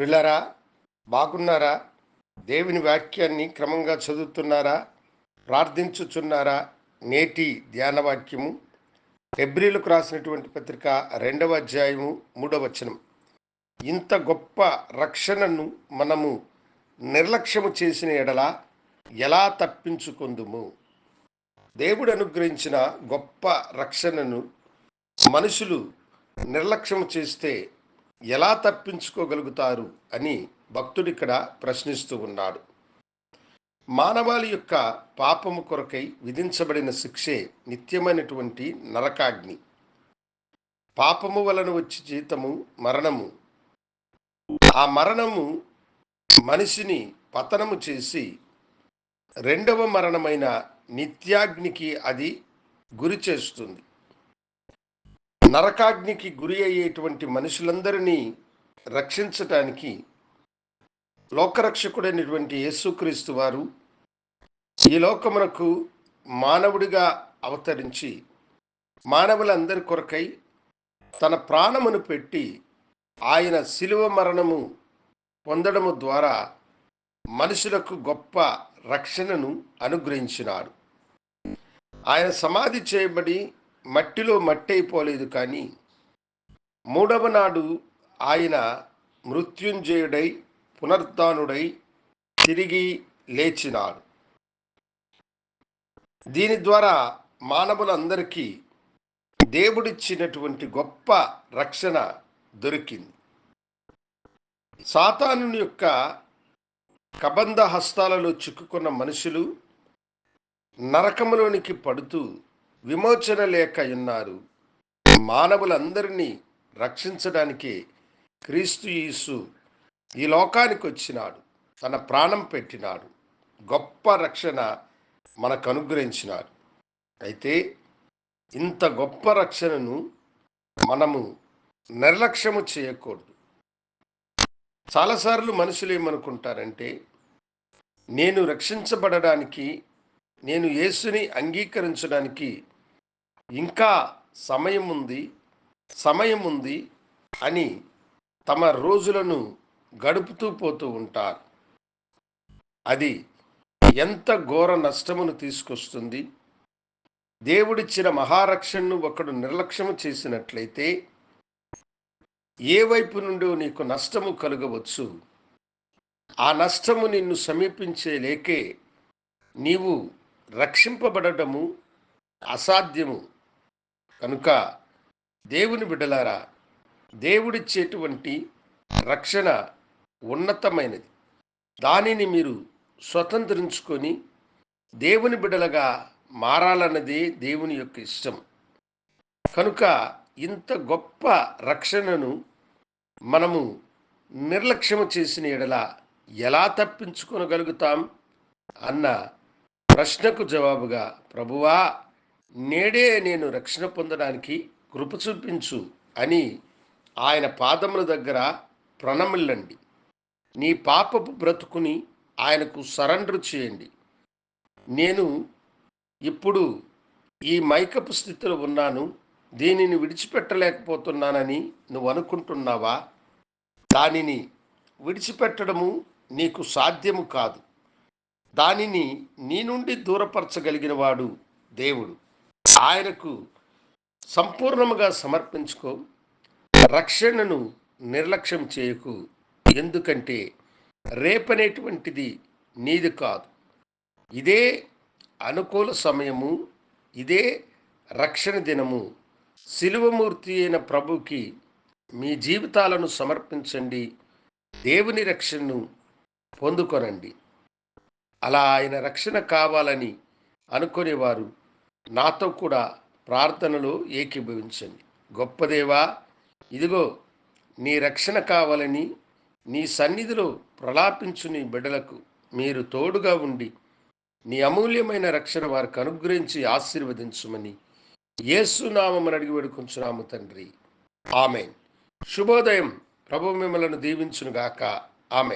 పిల్లరా బాగున్నారా? దేవుని వాక్యాన్ని క్రమంగా చదువుతున్నారా? ప్రార్థించుచున్నారా? నేటి ధ్యాన వాక్యము ఫిబ్రిలకు రాసినటువంటి పత్రిక రెండవ అధ్యాయము మూడవ వచనం. ఇంత గొప్ప రక్షణను మనము నిర్లక్ష్యము చేసిన ఎడల ఎలా తప్పించుకుందుము? దేవుడు అనుగ్రహించిన గొప్ప రక్షణను మనుషులు నిర్లక్ష్యం చేస్తే ఎలా తప్పించుకోగలుగుతారు అని భక్తుడు ఇక్కడ ప్రశ్నిస్తూ ఉన్నాడు. మానవాళి యొక్క పాపము కొరకై విధించబడిన శిక్షే నిత్యమైనటువంటి నరకాగ్ని. పాపము వలన వచ్చి జీతము మరణము. ఆ మరణము మనిషిని పతనము చేసి రెండవ మరణమైన నిత్యాగ్నికి అది గురి చేస్తుంది. నరకాగ్నికి గురి అయ్యేటువంటి మనుషులందరినీ రక్షించటానికి లోకరక్షకుడైనటువంటి యేసుక్రీస్తు వారు ఈ లోకమునకు మానవుడిగా అవతరించి మానవులందరి కొరకై తన ప్రాణమును పెట్టి ఆయన శిలువ మరణము పొందడము ద్వారా మనుషులకు గొప్ప రక్షణను అనుగ్రహించినాడు. ఆయన సమాధి చేయబడి మట్టిలో మట్టి అయిపోలేదు కానీ మూడవ నాడు ఆయన మృత్యుంజయుడై పునర్ధానుడై తిరిగి లేచినాడు. దీని ద్వారా మానవులందరికీ దేవుడిచ్చినటువంటి గొప్ప రక్షణ దొరికింది. సాతాను యొక్క కబంధ హస్తాలలో చిక్కుకున్న మనుషులు నరకములోనికి పడుతూ విమోచన లేక ఉన్నారు. మానవులందరినీ రక్షించడానికి క్రీస్తు యేసు ఈ లోకానికి వచ్చినాడు. తన ప్రాణం పెట్టినాడు. గొప్ప రక్షణ మనకు అనుగ్రహించినాడు. అయితే ఇంత గొప్ప రక్షణను మనము నిర్లక్ష్యము చేయకూడదు. చాలాసార్లు మనుషులు ఏమనుకుంటారంటే నేను రక్షించబడడానికి నేను యేసుని అంగీకరించడానికి ఇంకా సమయం ఉంది సమయం ఉంది అని తమ రోజులను గడుపుతూ పోతూ ఉంటారు. అది ఎంత ఘోర నష్టమును తీసుకొస్తుంది? దేవుడిచ్చిన మహారక్షణను ఒకడు నిర్లక్ష్యము చేసినట్లయితే ఏ వైపు నుండి నీకు నష్టము కలగవచ్చు. ఆ నష్టము నిన్ను సమీపించే లేకే నీవు రక్షింపబడటము అసాధ్యము. కనుక దేవుని బిడ్డలారా దేవుడిచ్చేటువంటి రక్షణ ఉన్నతమైనది. దానిని మీరు స్వతంత్రించుకొని దేవుని బిడ్డలుగా మారాలన్నదే దేవుని యొక్క ఇష్టం. కనుక ఇంత గొప్ప రక్షణను మనము నిర్లక్ష్యము చేసిన ఎడల ఎలా తప్పించుకొనగలుగుతాం? అన్న ప్రశ్నకు జవాబుగా ప్రభువా నేడే నేను రక్షణ పొందడానికి కృప చూపించు అని ఆయన పాదముల దగ్గర ప్రణమిల్లండి. నీ పాపపు బ్రతుకుని ఆయనకు సరెండర్ చేయండి. నేను ఇప్పుడు ఈ మైకపు స్థితిలో ఉన్నాను. దీనిని విడిచిపెట్టలేకపోతున్నానని నువ్వు అనుకుంటున్నావా? దానిని విడిచిపెట్టడము నీకు సాధ్యము కాదు. దానిని నీ నుండి దూరపరచగలిగిన వాడు దేవుడు. ఆయనకు సంపూర్ణముగా సమర్పించుకో. రక్షణను నిర్లక్ష్యం చేయకు. ఎందుకంటే రేపనేటువంటిది నీది కాదు. ఇదే అనుకూల సమయము. ఇదే రక్షణ దినము. శిలువమూర్తి అయిన ప్రభుకి మీ జీవితాలను సమర్పించండి. దేవుని రక్షణను పొందుకొనండి. అలా ఆయన రక్షణ కావాలని అనుకునేవారు నాతో కూడా ప్రార్థనలో ఏకీభవించండి. గొప్పదేవా ఇదిగో నీ రక్షణ కావాలని నీ సన్నిధిలో ప్రలాపించు నీ బిడ్డలకు మీరు తోడుగా ఉండి నీ అమూల్యమైన రక్షణ వారికి అనుగ్రహించి ఆశీర్వదించమని యేసునామని అడిగి వేడుకుంటున్నాము తండ్రి. ఆమె శుభోదయం. ప్రభు మిమ్మలను దీవించునుగాక. ఆమె